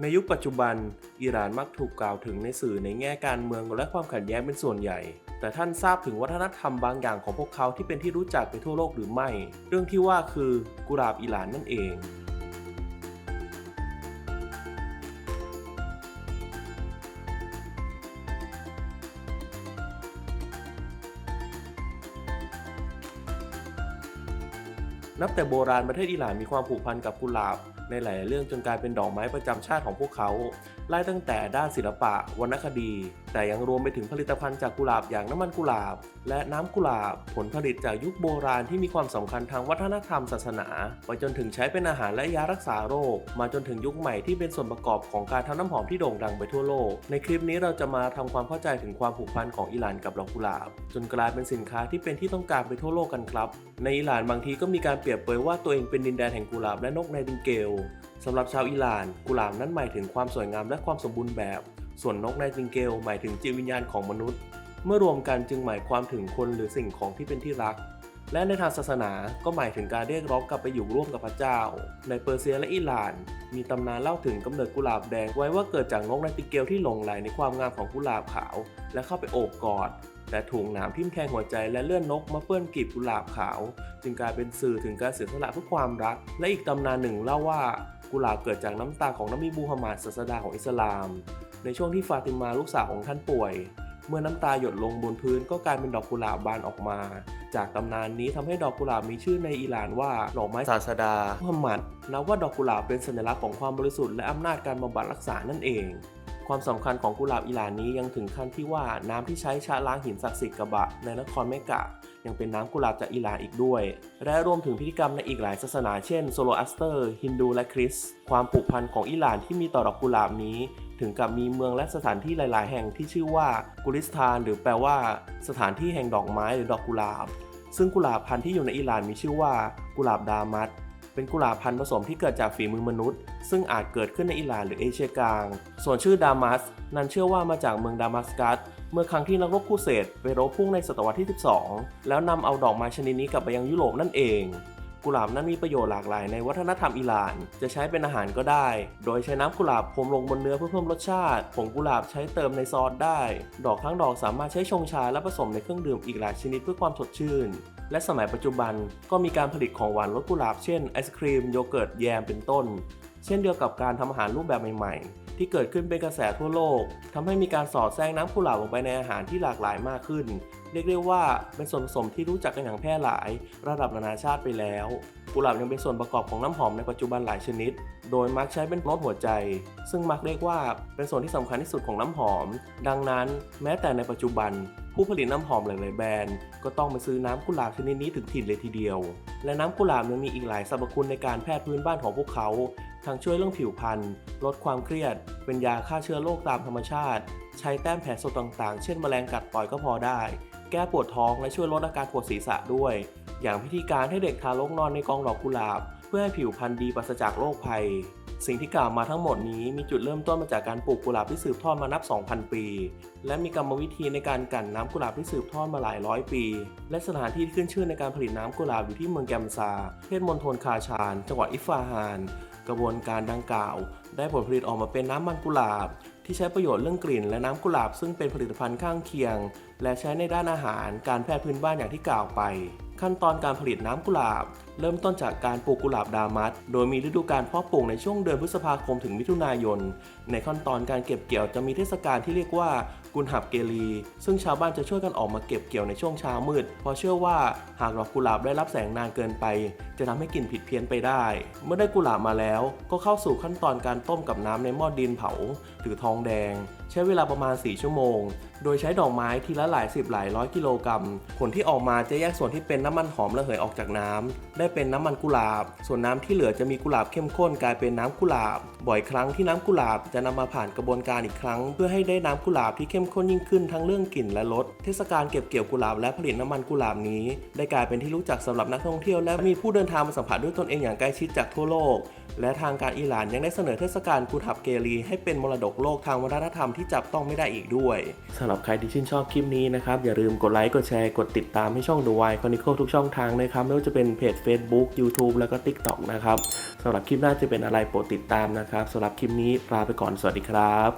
ในยุคปัจจุบัน อิหร่านมักถูกกล่าวถึงในสื่อในแง่การเมืองและความขัดแย้งเป็นส่วนใหญ่ แต่ท่านทราบถึงวัฒนธรรมบางอย่างของพวกเขาที่เป็นที่รู้จักไปทั่วโลกหรือไม่ เรื่องที่ว่าคือกุหลาบอิหร่านนั่นเองนับแต่โบราณประเทศอิหร่านมีความผูกพันกับกุหลาบ ในหลายเรื่องจนกลายเป็นดอกไม้ประจำชาติของพวกเขา ไล่ตั้งแต่ด้านศิลปะวรรณคดี แต่ยังรวมไปถึงผลิตภัณฑ์จากกุหลาบอย่างน้ำมันกุหลาบ และน้ำกุหลาบ ผลผลิตจากยุคโบราณที่มีความสำคัญทางวัฒนธรรมศาสนาไปจนถึงใช้เป็นอาหารและยารักษาโรค มาจนถึงยุคใหม่ที่เป็นส่วนประกอบของการทำน้ำหอมที่โด่งดังไปทั่วโลก ในคลิปนี้เราจะมาทำความเข้าใจถึงความผูกพันของอิหร่านกับดอกกุหลาบ จนกลายเป็นสินค้าที่เป็นที่ต้องการไปทั่วโลกกันครับ ในอิหร่านบางทีก็มีการเปรียบเปรยว่าตัวเองเป็นดินแดนแห่งกุหลาบและนกไนติงเกลสำหรับชาวอิหร่าน กุหลาบนั้นหมายถึงความสวยงามและความสมบูรณ์แบบ ส่วนนกไนติงเกลหมายถึงจิตวิญญาณของมนุษย์ เมื่อรวมกันจึงหมายความถึงคนหรือสิ่งของที่เป็นที่รัก และในทางศาสนาก็หมายถึงการเรียกร้องกลับไปอยู่ร่วมกับพระเจ้า ในเปอร์เซียและอิหร่าน มีตำนานเล่าถึงกำเนิดกุหลาบแดงไว้ว่าเกิดจากนกไนติงเกลที่หลงไหลในความงามของกุหลาบขาว และเข้าไปโอบกอด แต่ถูกหนามทิ่มแทงหัวใจและเลื่อนนกมาเปื้อนกลีบกุหลาบขาว จึงกลายเป็นสื่อถึงการเสียสละเพื่อความรัก และอีกตำนานหนึ่งเล่าว่ากุหลาบเกิดจากน้ำตาของนบีมูฮัมหมัดศาสดาของอิสลาม ในช่วงที่ฟาติมาลูกสาวของท่านป่วย เมื่อน้ำตาหยดลงบนพื้นก็กลายเป็นดอกกุหลาบบานออกมา จากตำนานนี้ทำให้ดอกกุหลาบมีชื่อในอิหร่านว่าดอกไม้ศาสดามุฮัมมัดนับว่าดอกกุหลาบเป็นสัญลักษณ์ของความบริสุทธิ์และอำนาจการบำบัดรักษานั่นเอง ความสำคัญของกุหลาบอิหร่านนี้ยังถึงขั้นที่ว่าน้ำที่ใช้ชะล้างหินศักดิ์สิทธิ์กะบะในนครเมกะ ยังเป็นน้ำกุหลาบจากอิหร่านอีกด้วย และรวมถึงพิธีกรรมในอีกหลายศาสนาเช่นโซโลอัสเตอร์ฮินดูและคริสต์ความผูกพันของอิหร่านที่มีต่อดอกกุหลาบนี้ถึงกับมีเมืองและสถานที่หลาย ๆ แห่งที่ชื่อว่ากุลิสถาน หรือแปลว่า สถานที่แห่งดอกไม้หรือดอกกุหลาบ ซึ่งกุหลาบพันธุ์ที่อยู่ในอิหร่านมีชื่อว่ากุหลาบดามัสเป็นกุหลาบพันธุ์ผสมที่เกิดจากฝีมือมนุษย์ ซึ่งอาจเกิดขึ้นในอิหร่านหรือเอเชียกลาง ส่วนชื่อดามัส นั้นเชื่อว่ามาจากเมืองดามัสกัส เมื่อครั้งที่นักรบคูเสดไปรบพุ่งในศตวรรษที่ 12 แล้วนำเอาดอกไม้ชนิดนี้กลับไปยังยุโรปนั่นเอง กุหลาบนั้นมีประโยชน์หลากหลายในวัฒนธรรมอิหร่าน จะใช้เป็นอาหารก็ได้ โดยใช้น้ำกุหลาบพรมลงบนเนื้อเพื่อเพิ่มรสชาติ ผงกุหลาบใช้เติมในซอสได้ ดอกทั้งดอกสามารถใช้ชงชาและผสมในเครื่องดื่มอีกหลายชนิดเพื่อความสดชื่น และสมัยปัจจุบันก็มีการผลิตของหวานรสกุหลาบเช่นไอศครีมโยเกิร์ตแยมเป็นต้น เช่นเดียวกับการทำอาหารรูปแบบใหม่ๆ ที่เกิดขึ้นเป็นกระแสทั่วโลกทำให้มีการสอดแทรกน้ำกุหลาบลงไปในอาหารที่หลากหลายมากขึ้น เรียกได้ว่าเป็นส่วนผสมที่รู้จักกันอย่างแพร่หลาย ระดับนานาชาติไปแล้ว กุหลาบยังเป็นส่วนประกอบของน้ำหอมในปัจจุบันหลายชนิด โดยมักใช้เป็นรสหัวใจ ซึ่งมักเรียกว่าเป็นส่วนที่สำคัญที่สุดของน้ำหอม ดังนั้น แม้แต่ในปัจจุบัน ผู้ผลิตน้ำหอมหลาย ๆ แบรนด์ก็ต้องมาซื้อน้ำกุหลาบชนิดนี้ถึงถิ่นเลยทีเดียว และน้ำกุหลาบยังมีอีกหลายสรรพคุณในการแพทย์พื้นบ้านของพวกเขาทั้งช่วยเรื่องผิวพรรณลดความเครียด เป็นยาฆ่าเชื้อโรคตามธรรมชาติ ใช้แต้มแผลสดต่าง ๆ เช่นแมลงกัดต่อยก็พอได้ แก้ปวดท้องและช่วยลดอาการปวดศีรษะด้วย อย่างพิธีการให้เด็กทารกนอนในกองดอกกุหลาบ เพื่อให้ผิวพรรณดีปราศจากโรคภัย สิ่งที่กล่าวมาทั้งหมดนี้มีจุดเริ่มต้นมาจากการปลูกกุหลาบที่สืบทอดมานับ 2,000 ปี และมีกรรมวิธีในการกั่นน้ำกุหลาบที่สืบทอดมาหลายร้อยปี และสถานที่ที่ขึ้นชื่อในการผลิตน้ำกุหลาบอยู่ที่เมืองแกมซาเทศมณฑลคาชาน จังหวัดอิฟฟาฮาน กระบวนการดังกล่าว ได้ผลผลิตออกมาเป็นน้ำมันกุหลาบที่ใช้ประโยชน์เรื่องกลิ่นและน้ำกุหลาบซึ่งเป็นผลิตภัณฑ์ข้างเคียง และใช้ในด้านอาหารการแพทย์พื้นบ้านอย่างที่กล่าวไป ขั้นตอนการผลิตน้ำกุหลาบ เริ่มต้นจากการปลูกกุหลาบดามัสโดยมีฤดูการเพาะปลูกในช่วงเดือนพฤษภาคมถึงมิถุนายน ในขั้นตอนการเก็บเกี่ยวจะมีเทศกาลที่เรียกว่า กุนหับเกลี ซึ่งชาวบ้านจะช่วยกันออกมาเก็บเกี่ยวในช่วงเช้ามืด เพราะเชื่อว่าหากดอกกุหลาบได้รับแสงนานเกินไป จะทำให้กลิ่นผิดเพี้ยนไปได้ เมื่อได้กุหลาบมาแล้ว ก็เข้าสู่ขั้นตอนการต้มกับน้ำในหม้อดินเผา หรือทองแดง ใช้เวลาประมาณ 4 ชั่วโมง โดยใช้ดอกไม้ทีละหลายสิบหลายร้อยกิโลกรัม ผลที่ออกมาจะแยกส่วนที่เป็นน้ำมันหอมระเหยออกจากน้ำได้เป็นน้ำมันกุหลาบ ส่วนน้ำที่เหลือจะมีกุหลาบเข้มข้นกลายเป็นน้ำกุหลาบ บ่อยครั้งที่น้ำกุหลาบจะนำมาผ่านกระบวนการอีกครั้ง เพื่อให้ได้น้ำกุหลาบที่เข้มข้นยิ่งขึ้นทั้งเรื่องกลิ่นและรสเทศกาลเก็บเกี่ยวกุหลาบและผลิตน้ำมันกุหลาบนี้ ได้กลายเป็นที่รู้จักสำหรับนักท่องเที่ยวและมีผู้เดินทางมาสัมผัสด้วยตนเองอย่างใกล้ชิดจากทั่วโลก และทางการอิหร่านยังได้เสนอเทศกาลกุทับเกรีให้เป็นมรดกโลกทางวัฒนธรรมที่จับต้องไม่ได้อีกด้วยสำหรับใครที่ชื่นชอบคลิปนี้นะครับอย่าลืมกดไลค์กดแชร์กดติดตามให้ช่อง The Why Chronicle ทุกช่องทางนะครับไม่ว่าจะเป็นเพจ Facebook YouTube แล้วก็ TikTok นะครับสำหรับคลิปหน้าจะเป็นอะไรโปรดติดตามนะครับสำหรับคลิปนี้ลาไปก่อนสวัสดีครับ